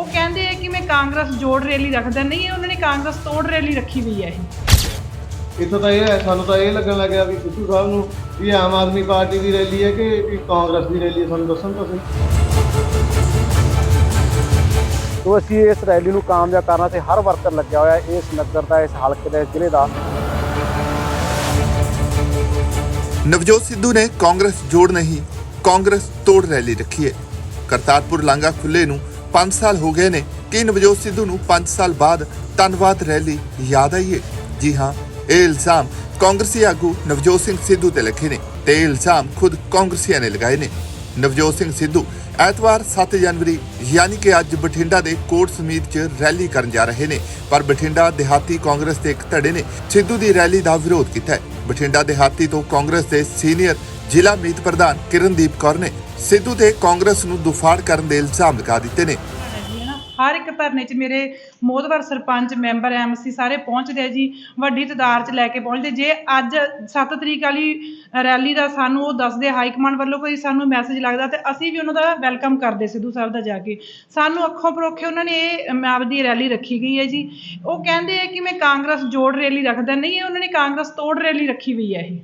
ਉਹ ਕਹਿੰਦੇ ਆ ਕਿ ਮੈਂ ਕਾਂਗਰਸ ਜੋੜ ਰੈਲੀ ਰੱਖਦਾ ਨਹੀਂ ਇਹ ਉਹਨਾਂ ਨੇ ਕਾਂਗਰਸ ਤੋੜ ਰੈਲੀ ਰੱਖੀ ਹੋਈ ਹੈ ਇਹ। ਇੱਥੋਂ ਤਾਂ ਇਹ ਹੈ ਸਾਨੂੰ ਤਾਂ ਇਹ ਲੱਗਣ ਲੱਗਿਆ ਵੀ ਸਿੱਧੂ ਸਾਹਿਬ ਨੂੰ ਵੀ ਇਹ ਆਮ ਆਦਮੀ ਪਾਰਟੀ ਦੀ ਰੈਲੀ ਹੈ ਕਿ ਵੀ ਕਾਂਗਰਸ ਦੀ ਰੈਲੀ ਹੈ ਸਾਨੂੰ ਦੱਸਣ ਤਾਂ ਸਹੀ। ਤੋ ਅਸੀਂ ਇਸ ਰੈਲੀ ਨੂੰ ਕਾਮਯਾਬ ਕਰਨ ਤੇ ਹਰ ਵਰਕਰ ਲੱਗਿਆ ਹੋਇਆ ਹੈ ਇਸ ਨਗਰ ਦਾ ਇਸ ਹਲਕੇ ਦਾ ਇਸ ਜ਼ਿਲ੍ਹੇ ਦਾ। ਨਵਜੋਤ ਸਿੱਧੂ ਨੇ ਕਾਂਗਰਸ ਜੋੜ ਨਹੀਂ ਕਾਂਗਰਸ ਤੋੜ ਰੈਲੀ ਰੱਖੀ ਹੈ। ਕਰਤਾਰਪੁਰ ਲਾਂਗਾ ਖੁੱਲੇ ਨੂੰ 5 ਸਾਲ ਹੋ ਗਏ ਨੇ ਕਿ ਨਵਜੋਤ ਸਿੱਧੂ ਨੂੰ 5 ਸਾਲ ਬਾਅਦ ਧੰਨਵਾਦ ਰੈਲੀ ਯਾਦ ਆਈ ਹੈ ਜੀ ਹਾਂ, ਇਹ ਇਲਜ਼ਾਮ ਕਾਂਗਰਸੀ ਆਗੂ ਨਵਜੋਤ ਸਿੰਘ ਸਿੱਧੂ ਤੇ ਲੱਗੇ ਨੇ ਤੇ ਇਲਜ਼ਾਮ ਖੁਦ ਕਾਂਗਰਸੀਆਂ ਨੇ ਲਗਾਏ ਨੇ। ਨਵਜੋਤ ਸਿੰਘ ਸਿੱਧੂ ਐਤਵਾਰ 7 ਜਨਵਰੀ, ਯਾਨੀ ਕਿ ਅੱਜ ਬਠਿੰਡਾ ਦੇ ਕੋਟ ਸਮੀਤ 'ਚ ਰੈਲੀ ਕਰਨ ਜਾ ਰਹੇ ਨੇ, ਪਰ ਬਠਿੰਡਾ ਦਿਹਾਤੀ ਕਾਂਗਰਸ ਦੇ ਇੱਕ ਧੜੇ ਨੇ ਸਿੱਧੂ ਦੀ ਰੈਲੀ ਦਾ ਵਿਰੋਧ ਕੀਤਾ ਹੈ। ਬਠਿੰਡਾ ਦਿਹਾਤੀ ਤੋਂ ਕਾਂਗਰਸ ਦੇ ਸੀਨੀਅਰ ਜ਼ਿਲ੍ਹਾ ਮੀਤ ਪ੍ਰਧਾਨ ਕਿਰਨਦੀਪ ਕੌਰ ਨੇ ਸਿੱਧੂ ਤੇ ਕਾਂਗਰਸ ਨੂੰ ਦੁਫਾੜ ਕਰਨ ਦੇ ਇਲਜ਼ਾਮ ਲਗਾ ਦਿੱਤੇ ਨੇ। ਹਰ ਇੱਕ ਧਰਨੇ 'ਚ ਮੇਰੇ ਮੋਦਵਰ ਸਰਪੰਚ ਮੈਂਬਰ ਐਮਸੀ ਸਾਰੇ ਪਹੁੰਚਦੇ ਆ ਜੀ ਵੱਡੀ ਤਾਦਾਦ 'ਚ ਲੈ ਕੇ ਪਹੁੰਚਦੇ। ਜੇ ਅੱਜ 7 ਤਰੀਕ ਵਾਲੀ ਰੈਲੀ ਦਾ ਸਾਨੂੰ ਉਹ ਦੱਸਦੇ ਹਾਈ ਕਮਾਂਡ ਵੱਲੋਂ ਕੋਈ ਸਾਨੂੰ ਮੈਸੇਜ ਲੱਗਦਾ ਤੇ ਅਸੀਂ ਵੀ ਉਹਨਾਂ ਦਾ ਵੈਲਕਮ ਕਰਦੇ ਸਿੱਧੂ ਸਾਹਿਬ ਦਾ ਜਾ ਕੇ। ਸਾਨੂੰ ਅੱਖੋਂ ਪਰੋਖੇ ਉਹਨਾਂ ਨੇ ਇਹ ਅਮ, ਆਪਦੀ ਰੈਲੀ ਰੱਖੀ ਗਈ ਹੈ ਜੀ। ਉਹ ਕਹਿੰਦੇ ਆ ਕਿ ਮੈਂ ਕਾਂਗਰਸ ਜੋੜ ਰੈਲੀ ਰੱਖਦਾ ਨਹੀਂ ਉਹਨਾਂ ਨੇ ਕਾਂਗਰਸ ਤੋੜ ਰੈਲੀ ਰੱਖੀ ਹੋਈ ਹੈ ਇਹ।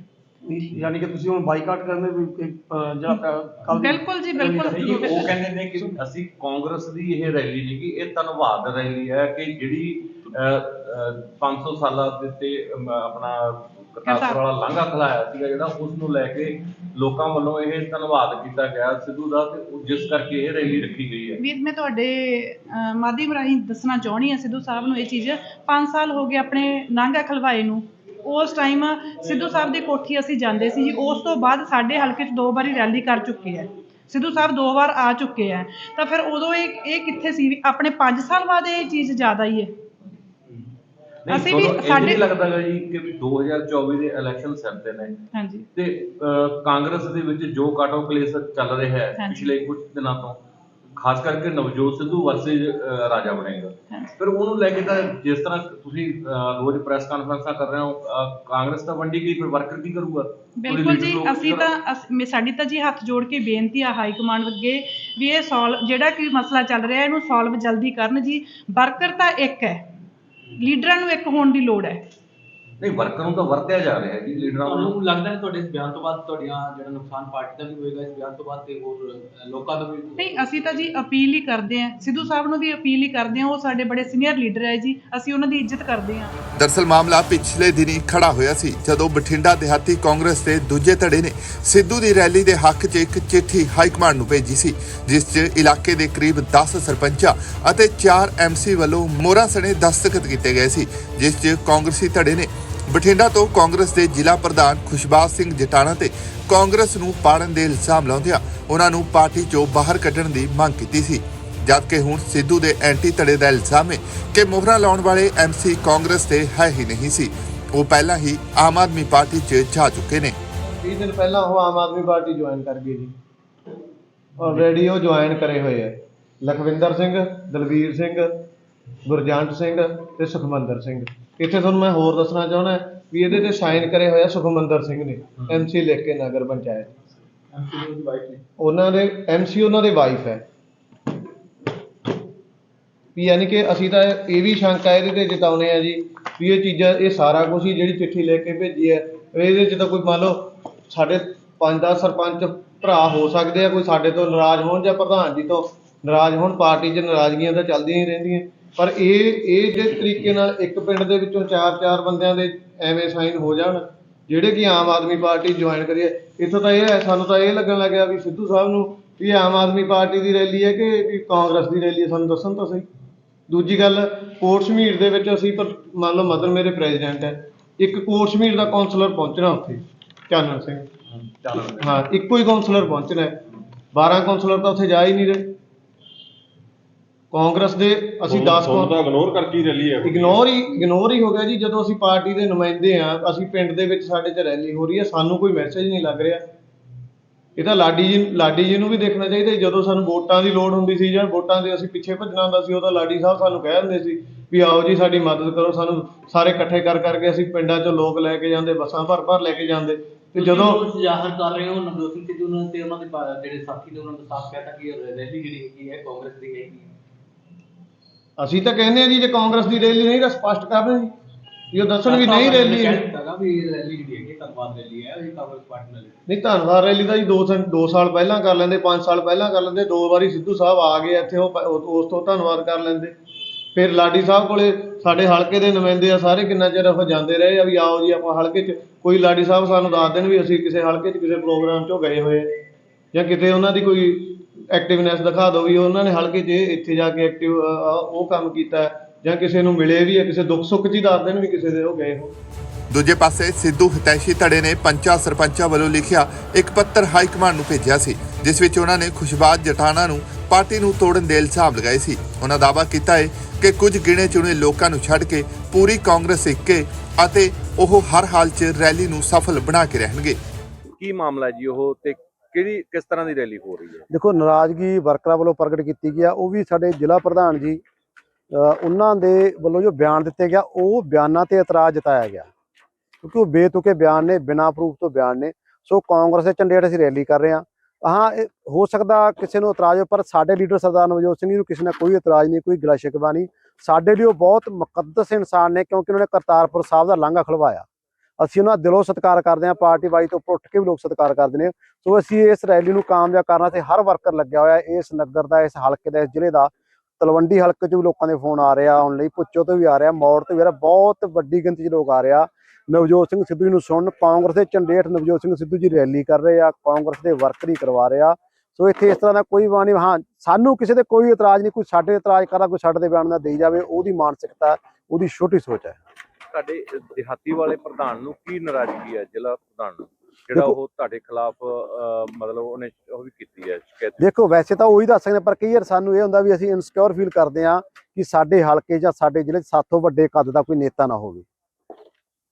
ਯਾਨੀ ਕਿ ਤੁਸੀਂ ਹੁਣ ਬਾਈਕਾਟ ਕਰਨੇ ਵੀ ਅਹ, ਜਿਹੜਾ ਕੱਲ ਬਿਲਕੁਲ ਜੀ ਬਿਲਕੁਲ। ਨਹੀਂ, ਉਹ ਕਹਿੰਦੇ ਨੇ ਕਿ ਅਸੀਂ ਕਾਂਗਰਸ ਦੀ ਇਹ ਰੈਲੀ ਨਹੀਂ ਕਿ ਇਹ ਧੰਨਵਾਦ ਰੈਲੀ ਹੈ ਕਿ ਜਿਹੜੀ ਅਹ, ਅਹ, 500 ਸਾਲਾਂ ਦੇ ਤੇ ਅਮ, ਆਪਣਾ ਕਰਤਾਰਪੁਰ ਵਾਲਾ ਲਾਂਘਾ ਖਲਾਇਆ ਸੀਗਾ ਜਿਹੜਾ ਉਸ ਨੂੰ ਲੈ ਕੇ ਲੋਕਾਂ ਵੱਲੋਂ ਇਹ ਧੰਨਵਾਦ ਕੀਤਾ ਗਿਆ ਸਿੱਧੂ ਦਾ ਤੇ ਉਹ ਜਿਸ ਕਰਕੇ ਇਹ ਰੈਲੀ ਰੱਖੀ ਗਈ ਹੈ। ਵੀਰ ਮੈਂ ਤੁਹਾਡੇ ਅਹ, ਮਾਧਿਅਮ ਰਾਹੀਂ ਦੱਸਣਾ ਚਾਹੁੰਦੀ ਹਾਂ ਸਿੱਧੂ ਸਾਹਿਬ ਨੂੰ ਇਹ ਚੀਜ਼। 5 ਸਾਲ ਹੋ ਗਏ ਆਪਣੇ ਨਾਂਗਾ ਖਲਵਾਏ ਨੂੰ। ਉਸ ਟਾਈਮ ਸਿੱਧੂ ਸਾਹਿਬ ਦੀ ਕੋਠੀ ਅਸੀਂ ਜਾਂਦੇ ਸੀ ਜੀ ਉਸ ਤੋਂ ਬਾਅਦ ਸਾਡੇ ਹਲਕੇ 'ਚ ਦੋ ਵਾਰੀ ਰੈਲੀ ਕਰ ਚੁੱਕੇ ਹੈ। ਸਿੱਧੂ ਸਾਹਿਬ ਦੋ ਵਾਰ ਆ ਚੁੱਕੇ ਹੈ। ਤਾਂ ਫਿਰ ਉਦੋਂ ਇਹ ਇਹ ਕਿੱਥੇ ਸੀ ਵੀ ਆਪਣੇ 5 ਸਾਲ ਬਾਅਦ ਇਹ ਚੀਜ਼ ਜ਼ਿਆਦਾ ਹੀ ਹੈ। ਅਸੀਂ ਵੀ ਸਾਡੇ- ਨਹੀਂ ਲੱਗਦਾ ਗਾ ਜੀ ਕਿ ਵੀ 2024 ਦੇ ਇਲੈਕਸ਼ਨ ਸਿਰ ਤੇ ਨੇ। ਹਾਂਜੀ। ਤੇ ਕਾਂਗਰਸ ਦੇ ਵਿੱਚ ਜੋ ਕਾਟੋ ਕਲੇਸ਼ ਚੱਲ ਰਿਹਾ ਹੈ। ਪਿਛਲੇ ਕੁਝ ਦਿਨਾਂ ਤੋਂ ਖਾਸ ਕਰਕੇ ਨਵਜੋਤ ਸਿੱਧੂ ਵਰਸੇਜ ਰਾਜਾ ਬਣੇਗਾ। ਫਿਰ ਉਹਨੂੰ ਲੈ ਕੇ ਤਾਂ ਜਿਸ ਤਰ੍ਹਾਂ ਤੁਸੀਂ ਰੋਜ਼ ਪ੍ਰੈਸ ਕਾਨਫਰੰਸਾਂ ਕਰ ਰਹੇ ਹੋ ਕਾਂਗਰਸ ਤਾਂ ਵੰਡੀ ਗਈ ਫਿਰ ਵਰਕਰ ਕੀ ਕਰੂਗਾ? ਬਿਲਕੁਲ ਜੀ ਅਸੀਂ ਤਾਂ ਸਾਡੀ ਤਾਂ ਜੀ ਹੱਥ ਜੋੜ ਕੇ ਬੇਨਤੀ ਆ ਹਾਈ ਕਮਾਂਡ ਅੱਗੇ ਵੀ ਇਹ ਸੋਲਵ ਜਿਹੜਾ ਕਿ ਮਸਲਾ ਚੱਲ ਰਿਹਾ ਇਹਨੂੰ ਸੋਲਵ ਜਲਦੀ ਕਰਨ ਜੀ। ਵਰਕਰ ਤਾਂ ਇੱਕ ਹੈ। ਲੀਡਰਾਂ ਨੂੰ ਇੱਕ ਹੋਣ ਦੀ ਲੋੜ ਹੈ। ਨਹੀਂ ਵਰਕਰ ਨੂੰ ਤਾਂ ਵਰਤਿਆ ਜਾ ਰਿਹਾ ਹੈ ਜੀ ਲੀਡਰਾਂ ਨੂੰ ਤੁਹਾਨੂੰ ਲੱਗਦਾ ਹੈ ਤੁਹਾਡੇ ਇਸ ਬਿਆਨ ਤੋਂ ਬਾਅਦ ਤੁਹਾਡੀਆਂ ਜਿਹੜਾ ਨੁਕਸਾਨ ਪਾਰਟੀ ਦਾ ਵੀ ਹੋਏਗਾ ਇਸ ਬਿਆਨ ਤੋਂ ਬਾਅਦ ਤੇ ਹੋਰ ਲੋਕਾਂ ਦਾ ਵੀ ਨਹੀਂ ਅਸੀਂ ਤਾਂ ਜੀ ਅਪੀਲ ਹੀ ਕਰਦੇ ਹਾਂ। ਸਿੱਧੂ ਸਾਹਿਬ ਨੂੰ ਵੀ ਅਪੀਲ ਹੀ ਕਰਦੇ ਹਾਂ ਉਹ ਸਾਡੇ ਬੜੇ ਸੀਨੀਅਰ ਲੀਡਰ ਹੈ ਜੀ। ਅਸੀਂ ਉਹਨਾਂ ਦੀ ਇੱਜ਼ਤ ਕਰਦੇ ਹਾਂ। ਦਰਸਲ ਮਾਮਲਾ ਪਿਛਲੇ ਦਿਨੀ ਖੜਾ ਹੋਇਆ ਸੀ ਜਦੋਂ ਬਠਿੰਡਾ ਦਿਹਾਤੀ ਕਾਂਗਰਸ ਦੇ ਦੂਜੇ ਧੜੇ ਨੇ ਸਿੱਧੂ ਦੀ ਰੈਲੀ ਦੇ ਹੱਕ 'ਚ ਇੱਕ ਚਿੱਠੀ ਹਾਈ ਕਮਾਂਡ ਨੂੰ ਭੇਜੀ ਸੀ ਜਿਸ 'ਚ ਇਲਾਕੇ ਦੇ ਕਰੀਬ 10 ਸਰਪੰਚਾਂ ਅਤੇ 4 ਐਮਸੀ ਵੱਲੋਂ ਮੋਹਰਾਂ ਸਣੇ ਦਸਤਖਤ ਕੀਤੇ ਗਏ ਸੀ ਜਿਸ 'ਚ ਕਾਂਗਰਸੀ ਧੜੇ ਨੇ ਬਠਿੰਡਾ ਤੋਂ ਕਾਂਗਰਸ ਦੇ ਜ਼ਿਲ੍ਹਾ ਪ੍ਰਧਾਨ ਖੁਸ਼ਬਾਜ਼ ਸਿੰਘ ਜਟਾਣਾ ਤੇ ਕਾਂਗਰਸ ਨੂੰ ਪਾੜਨ ਦੇ ਇਲਜ਼ਾਮ ਲਾਉਂਦਿਆਂ ਉਹਨਾਂ ਨੂੰ ਪਾਰਟੀ 'ਚੋਂ ਬਾਹਰ ਕੱਢਣ ਦੀ ਮੰਗ ਕੀਤੀ ਸੀ। ਜਦਕਿ ਹੁਣ ਸਿੱਧੂ ਦੇ ਐਂਟੀ ਧੜੇ ਦਾ ਇਲਜ਼ਾਮ ਹੈ ਕਿ ਮੁਹਰਾਂ ਲਾਉਣ ਵਾਲੇ ਐਮਸੀ ਕਾਂਗਰਸ ਦੇ ਹੈ ਹੀ ਨਹੀਂ ਸੀ। ਉਹ ਪਹਿਲਾਂ ਹੀ ਆਮ ਆਦਮੀ ਪਾਰਟੀ 'ਚ ਜਾ ਚੁੱਕੇ ਨੇ। 20 ਦਿਨ ਪਹਿਲਾਂ ਉਹ ਆਮ ਆਦਮੀ ਪਾਰਟੀ ਜੁਆਇਨ ਕਰ ਗਏ ਜੀ ਆਲਰੇਡੀ ਉਹ ਜੁਆਇਨ ਕਰੇ ਹੋਏ ਆ। ਲਖਵਿੰਦਰ ਸਿੰਘ, ਦਲਵੀਰ ਸਿੰਘ ਗੁਰਜੰਟ ਸਿੰਘ ਤੇ ਸੁਖਮੰਦਰ ਸਿੰਘ। ਇੱਥੇ ਤੁਹਾਨੂੰ ਮੈਂ ਹੋਰ ਦੱਸਣਾ ਚਾਹੁੰਦਾ ਵੀ ਇਹਦੇ ਤੇ ਸਾਈਨ ਕਰੇ ਹੋਏ ਆ ਸੁਖਮੰਦਰ ਸਿੰਘ ਨੇ ਐਮਸੀ ਲਿਖ ਕੇ ਨਗਰ ਪੰਚਾਇਤ। ਉਹਨਾਂ ਦੇ ਐਮਸੀ ਉਹਨਾਂ ਦੇ ਵਾਈਫ ਹੈ। ਵੀ ਯਾਨੀ ਕਿ ਅਸੀਂ ਤਾਂ ਇਹ ਵੀ ਸ਼ੰਕਾ ਇਹਦੇ ਤੇ ਜਤਾਉਨੇ ਆ ਜੀ ਵੀ ਇਹ ਚੀਜ਼ਾਂ ਇਹ ਸਾਰਾ ਕੁਝ ਹੀ ਜਿਹੜੀ ਚਿੱਠੀ ਲੈ ਕੇ ਭੇਜੀ ਹੈ ਇਹਦੇ ਚ ਤਾਂ ਕੋਈ ਮੰਨ ਲਓ ਸਾਡੇ ਪੰਜ ਦਸ ਸਰਪੰਚ ਭਰਾ ਹੋ ਸਕਦੇ ਆ ਕੋਈ ਸਾਡੇ ਤੋਂ ਨਾਰਾਜ਼ ਹੋਣ ਜਾਂ ਪ੍ਰਧਾਨ ਜੀ ਤੋਂ ਨਾਰਾਜ਼ ਹੋਣ ਪਾਰਟੀ 'ਚ ਨਾਰਾਜ਼ਗੀਆਂ ਤਾਂ ਚੱਲਦੀਆਂ ਹੀ ਰਹਿੰਦੀਆਂ। ਪਰ ਇਹ ਇਹ ਜੇ ਤਰੀਕੇ ਨਾਲ ਇੱਕ ਪਿੰਡ ਦੇ ਵਿੱਚੋਂ ਚਾਰ ਚਾਰ ਬੰਦਿਆਂ ਦੇ ਐਵੇਂ ਸਾਈਨ ਹੋ ਜਾਣ ਜਿਹੜੇ ਕਿ ਆਮ ਆਦਮੀ ਪਾਰਟੀ ਜੁਆਇਨ ਕਰੀਏ ਇੱਥੋਂ ਤਾਂ ਇਹ ਹੈ ਸਾਨੂੰ ਤਾਂ ਇਹ ਲੱਗਣ ਲੱਗਿਆ ਵੀ ਸਿੱਧੂ ਸਾਹਿਬ ਨੂੰ ਵੀ ਆਮ ਆਦਮੀ ਪਾਰਟੀ ਦੀ ਰੈਲੀ ਹੈ ਕਿ ਵੀ ਕਾਂਗਰਸ ਦੀ ਰੈਲੀ ਹੈ ਸਾਨੂੰ ਦੱਸਣ ਤਾਂ ਸਹੀ। ਦੂਜੀ ਗੱਲ ਕੋਟ ਸ਼ਮੀਰ ਦੇ ਵਿੱਚ ਅਸੀਂ ਪਰ ਮੰਨ ਲਓ ਮਦਰ ਮੇਰੇ ਪ੍ਰੈਜ਼ੀਡੈਂਟ ਹੈ ਇੱਕ ਕੋਟ ਸ਼ਮੀਰ ਦਾ ਕਾਉਂਸਲਰ ਪਹੁੰਚਣਾ ਉੱਥੇ ਚਾਨਣ ਸਿੰਘ। ਹਾਂ ਇੱਕੋ ਹੀ ਕਾਉਂਸਲਰ ਪਹੁੰਚਣਾ ਹੈ। 12 ਕਾਉਂਸਲਰ ਤਾਂ ਉੱਥੇ ਜਾ ਹੀ ਨਹੀਂ ਰਹੇ। ਕਾਂਗਰਸ ਦੇ ਅਸੀਂ 10 ਤੁਹਾਨੂੰ ਤਾਂ ਇਗਨੋਰ ਕਰਕੇ ਹੀ ਰੈਲੀ ਹੈ ਇਗਨੋਰ ਹੀ ਇਗਨੋਰ ਹੀ ਹੋ ਗਿਆ ਜੀ। ਜਦੋਂ ਅਸੀਂ ਪਾਰਟੀ ਦੇ ਨੁਮਾਇੰਦੇ ਆ ਅਸੀਂ ਪਿੰਡ ਦੇ ਵਿੱਚ ਸਾਡੇ 'ਚ ਰੈਲੀ ਹੋ ਰਹੀ ਹੈ। ਸਾਨੂੰ ਕੋਈ ਮੈਸੇਜ ਨਹੀਂ ਲੱਗ ਰਿਹਾ। ਇਹ ਤਾਂ ਲਾਡੀ ਜੀ ਲਾਡੀ ਜੀ ਨੂੰ ਵੀ ਦੇਖਣਾ ਚਾਹੀਦਾ ਸੀ, ਜਦੋਂ ਸਾਨੂੰ ਵੋਟਾਂ ਦੀ ਲੋੜ ਹੁੰਦੀ ਸੀ ਜਾਂ ਵੋਟਾਂ ਦੇ ਅਸੀਂ ਪਿੱਛੇ ਭੱਜਣਾ ਹੁੰਦਾ ਸੀ ਉਦੋਂ ਲਾਡੀ ਸਾਹਿਬ ਸਾਨੂੰ ਕਹਿ ਦਿੰਦੇ ਸੀ ਵੀ ਆਓ ਜੀ ਸਾਡੀ ਮਦਦ ਕਰੋ। ਸਾਨੂੰ ਸਾਰੇ ਇਕੱਠੇ ਕਰ ਕਰਕੇ ਅਸੀਂ ਪਿੰਡਾਂ 'ਚੋਂ ਲੋਕ ਲੈ ਕੇ ਜਾਂਦੇ ਬੱਸਾਂ ਭਰ ਭਰ ਲੈ ਕੇ ਜਾਂਦੇ। ਤੇ ਜਦੋਂ ਤੁਸੀਂ ਜ਼ਾਹਰ ਕਰ ਰਹੇ ਹੋ ਨਵਜੋਤ ਸਿੰਘ ਸਿੱਧੂ ਨੇ ਤੇ ਉਹਨਾਂ ਦੇ ਪਾ- ਜਿਹੜੇ ਸਾਥੀ ਨੇ ਉਹਨਾਂ ਨੂੰ ਸਾਫ਼ ਕਹਿਤਾ ਕਿ ਇਹ ਰੈਲੀ ਜਿਹੜੀ ਹੈਗੀ ਹੈ ਕਾਂਗਰਸ ਦੀ ਹੈਗੀ ਹੈ। ਅਸੀਂ ਤਾਂ ਕਹਿੰਦੇ ਆ ਜੀ ਜੇ ਕਾਂਗਰਸ ਦੀ ਰੈਲੀ ਨਹੀਂ ਤਾਂ ਸਪਸ਼ਟ ਕਰਨ ਜੀ। ਵੀ ਉਹ ਦੱਸਣ ਵੀ ਨਹੀਂ ਰੈਲੀ ਹੈ ਹੈਗਾ। ਵੀ ਰੈਲੀ ਜਿਹੜੀ ਹੈਗੀ ਧੰਨਵਾਦ ਰੈਲੀ ਹੈ ਇਹ ਕਾਂਗਰਸ ਪਾਰਟੀ ਨਾਲ ਨਹੀਂ ਧੰਨਵਾਦ ਰੈਲੀ ਦਾ ਜੀ 2 2 ਸਾਲ ਪਹਿਲਾਂ ਕਰ ਲੈਂਦੇ 5 ਸਾਲ ਪਹਿਲਾਂ ਕਰ ਲੈਂਦੇ ਦੋ ਵਾਰੀ ਸਿੱਧੂ ਸਾਹਿਬ ਆ ਗਏ ਇੱਥੇ ਉਹ ਉਸ ਤੋਂ ਧੰਨਵਾਦ ਕਰ ਲੈਂਦੇ। ਫਿਰ ਲਾਡੀ ਸਾਹਿਬ ਕੋਲੇ ਸਾਡੇ ਹਲਕੇ ਦੇ ਨੁਮਾਇੰਦੇ ਆ ਸਾਰੇ ਕਿੰਨਾ ਚਿਰ ਉਹ ਜਾਂਦੇ ਰਹੇ ਆ ਵੀ ਆਓ ਜੀ ਆਪਾਂ ਹਲਕੇ 'ਚ ਕੋਈ ਲਾਡੀ ਸਾਹਿਬ ਸਾਨੂੰ ਦੱਸ ਦੇਣ ਵੀ ਅਸੀਂ ਕਿਸੇ ਹਲਕੇ 'ਚ ਕਿਸੇ ਪ੍ਰੋਗਰਾਮ 'ਚੋਂ ਗਏ ਹੋਏ ਜਾਂ ਕਿਤੇ ਉਹਨਾਂ ਦੀ ਕੋਈ ਐਕਟਿਵਨੈਸ ਦਿਖਾ ਦਿਓ ਵੀ ਉਹਨਾਂ ਨੇ ਹਲਕੇ ਇਹ- ਇੱਥੇ ਜਾ ਕੇ ਐਕਟਿਵ ਉਹ ਕੰਮ ਕੀਤਾ ਹੈ, ਜਾਂ ਕਿਸੇ ਨੂੰ ਮਿਲੇ ਵੀ ਆ ਕਿਸੇ ਦੁੱਖ ਸੁੱਖ 'ਚ ਹੀ ਦੱਸ ਦੇਣ ਵੀ ਕਿਸੇ ਦੇ ਉਹ ਗਏ ਹੋ ਦੂਜੇ ਪਾਸੇ ਸਿੱਧੂ ਹਿਤੈਸ਼ੀ ਧੜੇ ਨੇ ਪੰਚਾਂ ਸਰਪੰਚਾਂ ਵੱਲੋਂ ਲਿਖਿਆ ਇੱਕ ਪੱਤਰ ਹਾਈ ਕਮਾਂਡ ਨੂੰ ਭੇਜਿਆ ਸੀ ਜਿਸ ਵਿੱਚ ਉਹਨਾਂ ਨੇ ਖੁਸ਼ਬਾਜ਼ ਜਟਾਣਾ ਨੂੰ ਪਾਰਟੀ ਨੂੰ ਤੋੜਨ ਦੇ ਇਲਜ਼ਾਮ ਲਗਾਏ ਸੀ। ਉਹਨਾਂ ਦਾਅਵਾ ਕੀਤਾ ਹੈ ਕਿ ਕੁਝ ਗਿਣੇ ਚੁਣੇ ਲੋਕਾਂ ਨੂੰ ਛੱਡ ਕੇ ਪੂਰੀ ਕਾਂਗਰਸ ਇੱਕੇ ਅਤੇ ਉਹ ਹਰ ਹਾਲ 'ਚ ਰੈਲੀ ਨੂੰ ਸਫਲ ਬਣਾ ਕੇ ਰਹਿਣਗੇ। ਕੀ ਮਾਮਲਾ ਹੈ ਜੀ ਉਹ ਤੇ ਕਿਹੜੀ, ਕਿਸ ਤਰ੍ਹਾਂ ਦੀ ਰੈਲੀ ਹੋ ਰਹੀ ਹੈ? ਦੇਖੋ, ਨਾਰਾਜ਼ਗੀ ਵਰਕਰਾਂ ਵੱਲੋਂ ਪ੍ਰਗਟ ਕੀਤੀ ਗਿਆ ਉਹ ਵੀ ਸਾਡੇ ਜ਼ਿਲ੍ਹਾ ਪ੍ਰਧਾਨ ਜੀ ਉਹਨਾਂ ਦੇ ਵੱਲੋਂ ਜੋ ਬਿਆਨ ਦਿੱਤੇ ਗਿਆ, ਉਹ ਬਿਆਨਾਂ ਤੇ ਇਤਰਾਜ਼ ਜਤਾਇਆ ਗਿਆ। ਕਿਉਂਕਿ ਉਹ ਬੇਤੁਕੇ ਬਿਆਨ ਨੇ, ਬਿਨਾਂ ਪ੍ਰੂਫ ਤੋਂ ਬਿਆਨ ਨੇ। ਸੋ ਕਾਂਗਰਸ ਦੇ ਝੰਡੇ ਹੇਠ ਅਸੀਂ ਰੈਲੀ ਕਰ ਰਹੇ ਹਾਂ। ਹਾਂ, ਇਹ ਹੋ ਸਕਦਾ ਕਿਸੇ ਨੂੰ ਇਤਰਾਜ਼ ਹੋ ਪਰ ਸਾਡੇ ਲੀਡਰ ਸਰਦਾਰ ਨਵਜੋਤ ਸਿੰਘ ਜੀ ਨੂੰ ਕਿਸੇ ਨਾਲ ਕੋਈ ਇਤਰਾਜ਼ ਨਹੀਂ, ਕੋਈ ਗਿਲਾ ਸ਼ਿਕਵਾ ਨਹੀਂ। ਸਾਡੇ ਲਈ ਉਹ ਬਹੁਤ ਮੁਕੱਦਸ ਇਨਸਾਨ ਨੇ, ਕਿਉਂਕਿ ਉਹਨਾਂ ਨੇ ਕਰਤਾਰਪੁਰ ਸਾਹਿਬ ਦਾ ਲਾਂਘਾ ਖਲਵਾਇਆ। ਅਸੀਂ ਉਹਨਾਂ ਦਾ ਦਿਲੋਂ ਸਤਿਕਾਰ ਕਰਦੇ ਹਾਂ, ਪਾਰਟੀ ਵਾਈ ਤੋਂ ਉੱਪਰ ਉੱਠ ਕੇ ਵੀ ਲੋਕ ਸਤਿਕਾਰ ਕਰਦੇ ਨੇ। ਸੋ ਅਸੀਂ ਇਸ ਰੈਲੀ ਨੂੰ ਕਾਮਯਾਬ ਕਰਨ ਤੇ ਹਰ ਵਰਕਰ ਲੱਗਿਆ ਹੋਇਆ ਇਸ ਨਗਰ ਦਾ, ਇਸ ਹਲਕੇ ਦਾ, ਇਸ ਜ਼ਿਲ੍ਹੇ ਦਾ। ਤਲਵੰਡੀ ਹਲਕੇ 'ਚ ਵੀ ਲੋਕਾਂ ਦੇ ਫੋਨ ਆ ਰਿਹਾ ਆਉਣ ਲਈ ਪੁੱਛੋ ਤੋਂ ਵੀ ਆ ਰਿਹਾ, ਮੌੜ ਤੋਂ ਵੀ ਆ ਰਿਹਾ, ਬਹੁਤ ਵੱਡੀ ਗਿਣਤੀ 'ਚ ਲੋਕ ਆ ਰਿਹਾ ਨਵਜੋਤ ਸਿੰਘ ਸਿੱਧੂ ਜੀ ਨੂੰ ਸੁਣਨ, ਕਾਂਗਰਸ ਦੇ ਝੰਡੇਠ ਨਵਜੋਤ ਸਿੰਘ ਸਿੱਧੂ ਜੀ ਰੈਲੀ ਕਰ ਰਹੇ ਆ, ਕਾਂਗਰਸ ਦੇ ਵਰਕਰ ਹੀ ਕਰਵਾ ਰਹੇ ਆ। ਸੋ ਇੱਥੇ ਇਸ ਤਰ੍ਹਾਂ ਦਾ ਕੋਈ ਬਾਣੀ ਹਾਂ, ਸਾਨੂੰ ਕਿਸੇ ਤੇ ਕੋਈ ਇਤਰਾਜ਼ ਨਹੀਂ, ਕੋਈ ਸਾਡੇ ਇਤਰਾਜ਼ ਕਰਦਾ, ਕੋਈ ਸਾਡੇ ਦੇ ਬਿਆਨ ਦਾ ਦੇਈ ਜਾਵੇ, ਉਹਦੀ ਮਾਨਸਿਕਤਾ, ਉਹਦੀ ਛੋਟੀ ਸੋਚ ਹੈ। ਤੁਹਾਡੇ ਦਿਹਾਤੀ ਵਾਲੇ ਪ੍ਰਧਾਨ ਨੂੰ ਕੀ ਨਾਰਾਜ਼ਗੀ ਹੈ ਜ਼ਿਲ੍ਹਾ ਪ੍ਰਧਾਨ ਨੂੰ? ਜਿਹੜਾ ਉਹ ਤੁਹਾਡੇ ਖਿਲਾਫ ਮਤਲਬ ਉਹਨੇ ਉਹ ਵੀ ਕੀਤੀ ਹੈ ਸ਼ਿਕਾਇਤ ਦੇਖੋ ਵੈਸੇ ਤਾਂ ਉਹੀ ਦੱਸ ਸਕਦੇ ਪਰ ਕਈ ਵਾਰ ਸਾਨੂੰ ਇਹ ਹੁੰਦਾ ਵੀ ਅਸੀਂ ਇਨਸਿਕਿਉਰ ਫੀਲ ਕਰਦੇ ਹਾਂ ਕਿ ਸਾਡੇ ਹਲਕੇ ਜਾਂ ਸਾਡੇ ਜ਼ਿਲ੍ਹੇ 'ਚ ਸਾਥੋਂ ਵੱਡੇ ਕੱਦ ਦਾ ਕੋਈ ਨੇਤਾ ਨਾ ਹੋਵੇ।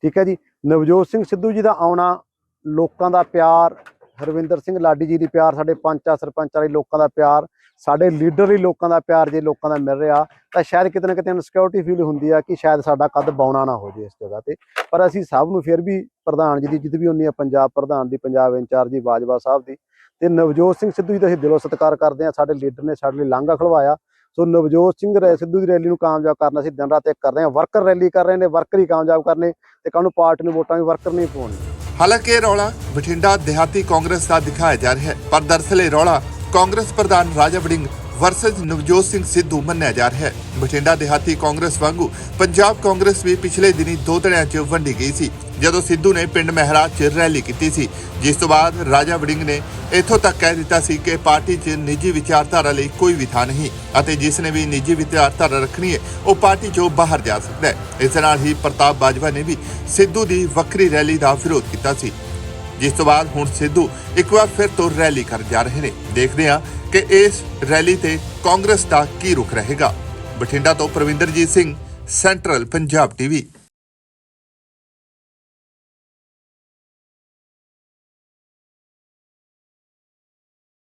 ਠੀਕ ਹੈ ਜੀ? ਨਵਜੋਤ ਸਿੰਘ ਸਿੱਧੂ ਜੀ ਦਾ ਆਉਣਾ ਲੋਕਾਂ ਦਾ ਪਿਆਰ ਹਰਵਿੰਦਰ ਸਿੰਘ ਲਾਡੀ ਜੀ ਦੀ ਪਿਆਰ, ਸਾਡੇ ਪੰਚਾਂ ਸਰਪੰਚਾਂ ਲਈ ਲੋਕਾਂ ਦਾ ਪਿਆਰ, ਸਾਡੇ ਲੀਡਰ ਲਈ ਲੋਕਾਂ ਦਾ ਪਿਆਰ ਜੇ ਲੋਕਾਂ ਦਾ ਮਿਲ ਰਿਹਾ, ਤਾਂ ਸ਼ਾਇਦ ਕਿਤੇ ਨਾ ਕਿਤੇ ਇਨਸਿਕਿਉਰਿਟੀ ਫੀਲ ਹੁੰਦੀ ਆ ਕਿ ਸ਼ਾਇਦ ਸਾਡਾ ਕੱਦ ਬੌਣਾ ਨਾ ਹੋ ਜੇ ਇਸ ਜਗ੍ਹਾ ਤੇ। ਪਰ ਅਸੀਂ ਸਭ ਨੂੰ ਫਿਰ ਵੀ ਪ੍ਰਧਾਨ ਜੀ ਦੀ ਜਿੱਦ ਵੀ ਹੁੰਦੀ ਆ, ਪੰਜਾਬ ਪ੍ਰਧਾਨ ਦੀ, ਪੰਜਾਬ ਇੰਚਾਰਜ ਦੀ, ਬਾਜਵਾ ਸਾਹਿਬ ਦੀ, ਤੇ ਨਵਜੋਤ ਸਿੰਘ ਸਿੱਧੂ ਜੀ ਦਾ ਅਸੀਂ ਦਿਲੋਂ ਸਤਿਕਾਰ ਕਰਦੇ ਹਾਂ ਸਾਡੇ ਲੀਡਰ ਨੇ ਸਾਡੇ ਲਈ ਲਾਂਘਾ ਖਲਵਾਇਆ। ਸੋ ਨਵਜੋਤ ਸਿੰਘ ਰੈ, ਸਿੱਧੂ ਦੀ ਰੈਲੀ ਨੂੰ ਕਾਮਯਾਬ ਕਰਨਾ ਅਸੀਂ ਦਿਨ ਰਾਤ ਇੱਕ ਕਰ ਰਹੇ ਹਾਂ ਵਰਕਰ ਰੈਲੀ ਕਰ ਰਹੇ ਨੇ ਵਰਕਰ ਹੀ ਕਾਮਯਾਬ ਕਰਨੇ, ਤੇ ਕੱਲ੍ਹ ਪਾਰਟੀ ਨੂੰ ਵੋਟਾਂ ਵੀ ਵਰਕਰ ਨਹੀਂ ਪਾਉਣੀਆਂ। ਹਾਲਾਂਕਿ ਇਹ ਰੌਲਾ ਬਠਿੰਡਾ ਦਿਹਾਤੀ ਕਾਂਗਰਸ ਦਾ ਦਿਖਾਇਆ ਜਾ ਰਿਹਾ ਹੈ, ਪਰ ਦਰਸਲ ਇਹ ਰੌਲਾ ਕਾਂਗਰਸ ਪ੍ਰਧਾਨ ਰਾਜਾ ਵੜਿੰਗ ਵਰਸਸ ਨਵਜੋਤ ਸਿੰਘ ਸਿੱਧੂ ਮੰਨਿਆ ਜਾ ਰਿਹਾ ਹੈ। ਬਠਿੰਡਾ ਦਿਹਾਤੀ ਕਾਂਗਰਸ ਵਾਂਗੂ ਪੰਜਾਬ ਕਾਂਗਰਸ ਵੀ ਪਿਛਲੇ ਦਿਨੀ ਦੋ ਧੜਿਆਂ 'ਚ ਵੰਡੀ ਗਈ ਸੀ, ਜਦੋਂ ਸਿੱਧੂ ਨੇ ਪਿੰਡ ਮਹਿਰਾਜ 'ਚ ਰੈਲੀ ਕੀਤੀ ਸੀ। ਜਿਸ ਤੋਂ ਬਾਅਦ ਰਾਜਾ ਵੜਿੰਗ ਨੇ ਇੱਥੋਂ ਤੱਕ ਕਹਿ ਦਿੱਤਾ ਸੀ ਕਿ ਪਾਰਟੀ 'ਚ ਨਿੱਜੀ ਵਿਚਾਰਧਾਰਾ ਲਈ ਕੋਈ ਵੀ ਥਾਂ ਨਹੀਂ ਅਤੇ ਜਿਸ ਨੇ ਵੀ ਨਿੱਜੀ ਵਿਚਾਰਧਾਰਾ ਰੱਖਣੀ ਹੈ, ਉਹ ਪਾਰਟੀ 'ਚੋਂ ਬਾਹਰ ਜਾ ਸਕਦਾ ਹੈ। ਇਸ ਨਾਲ ਹੀ ਪ੍ਰਤਾਪ ਬਾਜਵਾ ਨੇ ਵੀ ਸਿੱਧੂ ਦੀ ਵੱਖਰੀ ਰੈਲੀ ਦਾ ਵਿਰੋਧ ਕੀਤਾ ਸੀ। ਜਿਸ ਤੋਂ ਬਾਅਦ ਹੁਣ ਸਿੱਧੂ ਇੱਕ ਵਾਰ ਫਿਰ ਤੋਂ ਰੈਲੀ ਕਰਨ ਜਾ ਰਹੇ ਨੇ। ਦੇਖਦੇ ਹਾਂ ਕਿ ਇਸ ਰੈਲੀ ਤੇ ਕਾਂਗਰਸ ਦਾ ਕੀ ਰੁਖ ਰਹੇਗਾ। ਬਠਿੰਡਾ ਤੋਂ ਪ੍ਰਵਿੰਦਰਜੀਤ ਸਿੰਘ ਸੈਂਟਰਲ ਪੰਜਾਬ ਟੀਵੀ